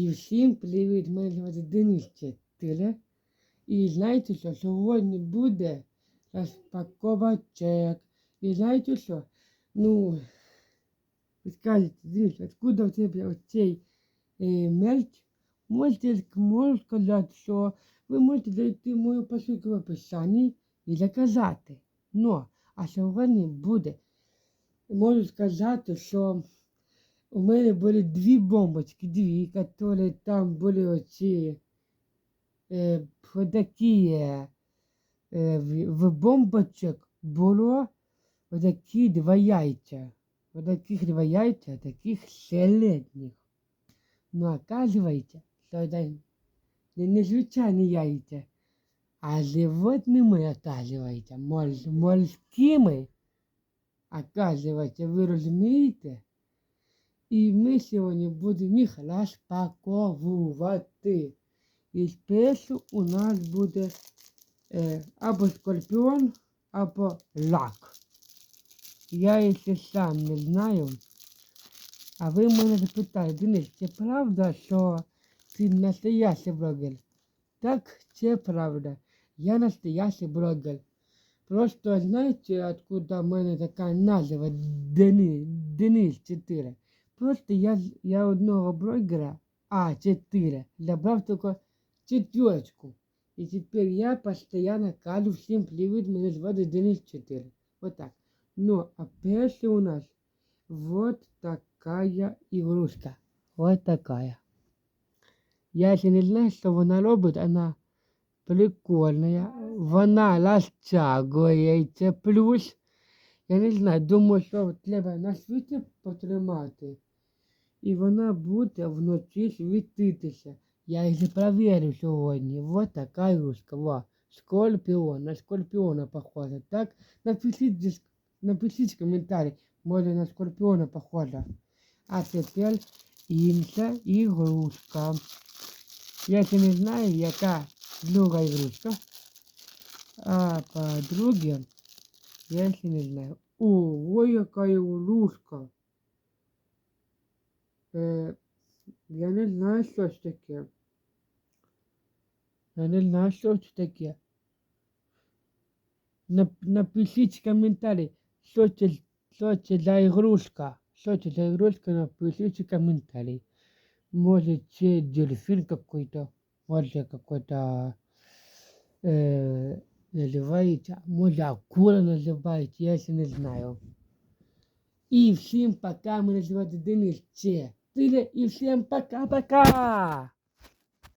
І всім привіт, мене звати Денис Четиля. І знаєте що, сьогодні буде розпакова чек. І знаєте що? Ну, ви скажете, Денис, откуда в тебе оцей е, мерч? Можете, можу сказати, що ви можете зайти в мою посилку в описанні і заказати. Ну, а сьогодні буде, можу сказати, що у мене були дві бомбочки, дві, які там були оці е, такі, е, в, в бомбочок було отакі два яйця. Вот таких два яйця, таких середніх. Ну, оказывается, що це не незвичайні яйця, а животними, оказывается, морс, морськими. Оказывается, ви розумієте? І ми сьогодні будемо їх розпаковувати. І спершу у нас буде е, або скорпіон, або лак. Я ще сам не знаю. А ви мене запитаєте, Денис, це правда, що ти настоящий блогер? Так, це правда. Я настоящий блогер. Просто знаєте, откуда в мене така назва Денис, Денис 4? Просто я, я одного блогера А4 забрав тільки четверочку. І тепер я постійно кажу всім привіт, мене звати Денис 4. Вот так. Ну, а перше у нас вот такая игрушка. Вот такая. Я ще не знаю, що вона робить, вона прикольная. Вона розтягується плюс. Я не знаю, думаю, що треба на світі потримати. І вона буде вночі світитися. Я її перевірю сьогодні. Вот така ігрушка. Во. Скорпіон. На скорпіона похожа. Так? Напишіть, напишіть коментарі. Може на скорпіона похожа. А тепер інша ігрушка. Я ще не знаю, яка друга ігрушка. А по-друге, я ще не знаю. Ого, яка ігрушка. Е, я не знаю, що це таке. Я не знаю, що це таке. Нап- Напишіть коментарі, що це, що це за ігрушка. Що це за ігрушка, напишіть коментарі. Может, це дельфин какой-то, может, какой-то э, называется, может, акула называется, я еще не знаю. И всем пока, мы называем Денис Че. И всем пока-пока!